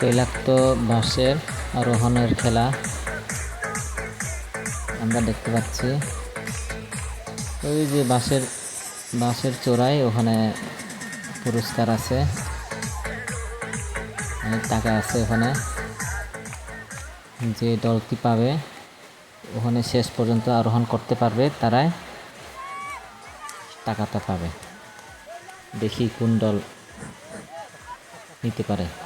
তৈলাক্ত বাঁশের আরোহণের খেলা আমরা দেখতে পাচ্ছি। ওই যে বাঁশের বাঁশের চোরাই ওখানে পুরস্কার আছে। অনেক টাকা আছে ওখানে। যে দলটি পাবে, ওখানে শেষ পর্যন্ত আরোহণ করতে পারবে তারাই। টাকাটা পাবে। দেখি কোন দল নিতে পারে।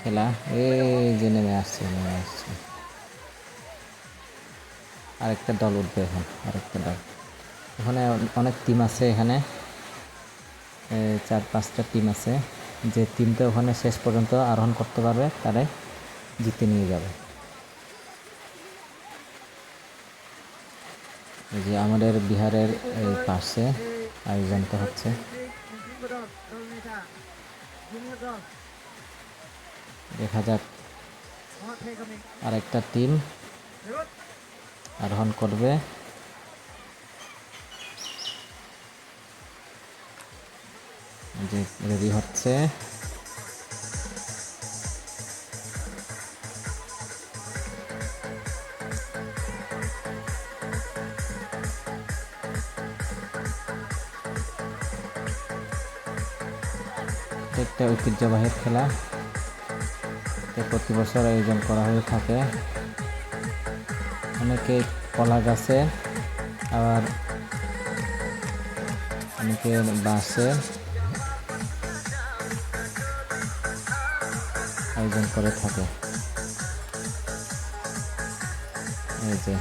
খেলা। এই যে নেমে আসছে নেমে আসছে। আরেকটা দল উঠবে এখন, আরেকটা দল। ওখানে অনেক টিম আছে এখানে। চার, পাঁচটা টিম আছে। যে টিমটা ওখানে শেষ পর্যন্ত আরোহণ করতে পারবে, তারাই জিতে নিয়ে যাবে। যে আমাদের বিহারের এই পাশে আয়োজনটা হচ্ছে। দেখা যাক kami. আরেকটা টিম. আরোহণ করবে যে রেডি হচ্ছে একটা ঐতিহ্যবাহী খেলা প্রতি বছর আয়োজন করা হয়ে থাকে। অনেকে কলা গাছে, আবার অনেকে বাসে আয়োজন করে থাকে। এই যে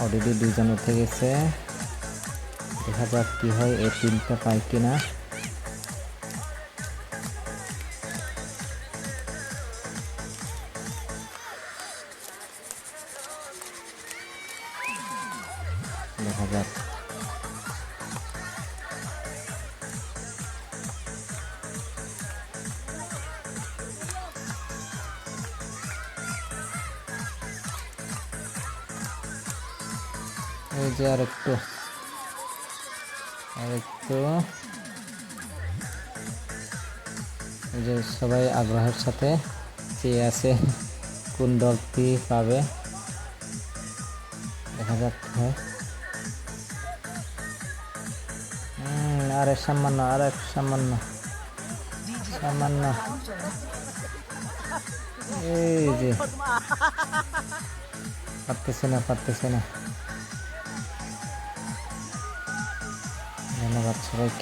অলরেডি দুজন গেছে। দেখা যাক কি হয় এই টিমটা পায় কিনা। দেখা যাক। এই যে আর একটু আর একটু এই যে সবাই আগ্রহের সাথে চেয়ে আছে, কোন দলটি পাবে? দেখা যাক কি আরে সামান্য, আর এক সামান্য সামান্য। এই যে, পারতেছে না পারতেছে না। ধন্যবাদ সবাইকে।